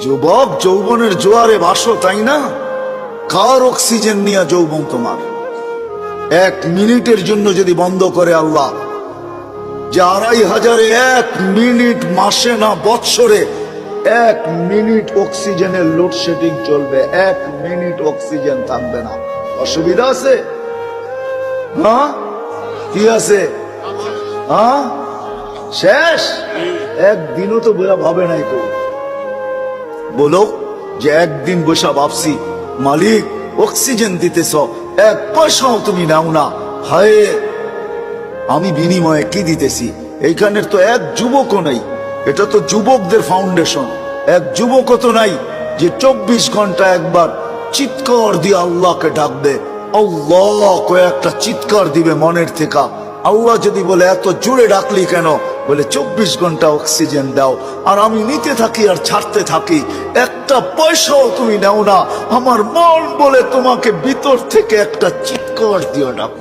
যুবক, যৌবনের জোয়ারে বাসো, তাই না? কার অক্সিজেন নিয়ে যৌবন তোমার। এক মিনিটের জন্য যদি বন্ধ করে আল্লাহ, যে আড়াই হাজারে এক মিনিট মাসে না বৎসরে এক মিনিট অক্সিজেনের লোডশেডিং চলবে, এক মিনিট অক্সিজেন থাকবে না। অসুবিধা আছে? হ্যাঁ? কি আছে? হ্যাঁ? শেষ? একদিনও তো বোঝা ভাবে নাই তো বলো যে একদিন বসা ভাবছি, মালিক, অক্সিজেন দিতেছ, এক পয়সাও তুমি নাও না। হায়, আমি বিনিময়ে কি দিতেছি? এইখানের তো এক যুবকও নাই। এটা তো যুবকদের ফাউন্ডেশন এক যুবকও তো নাই যে চব্বিশ ঘণ্টা একবার চিৎকার দিয়ে আল্লাহকে ডাকবে। আল্লাহ কয়েকটা চিৎকার দিবে মনের থেকে। আল্লাহ যদি বলে, এত জোরে ডাকলি কেন? বলে, চব্বিশ ঘণ্টা অক্সিজেন দাও, আর আমি নিতে থাকি আর ছাড়তে থাকি। একটা পয়সাও তুমি নাও না। আমার মন বলে তোমাকে ভিতর থেকে একটা চিৎকার দিও ডাক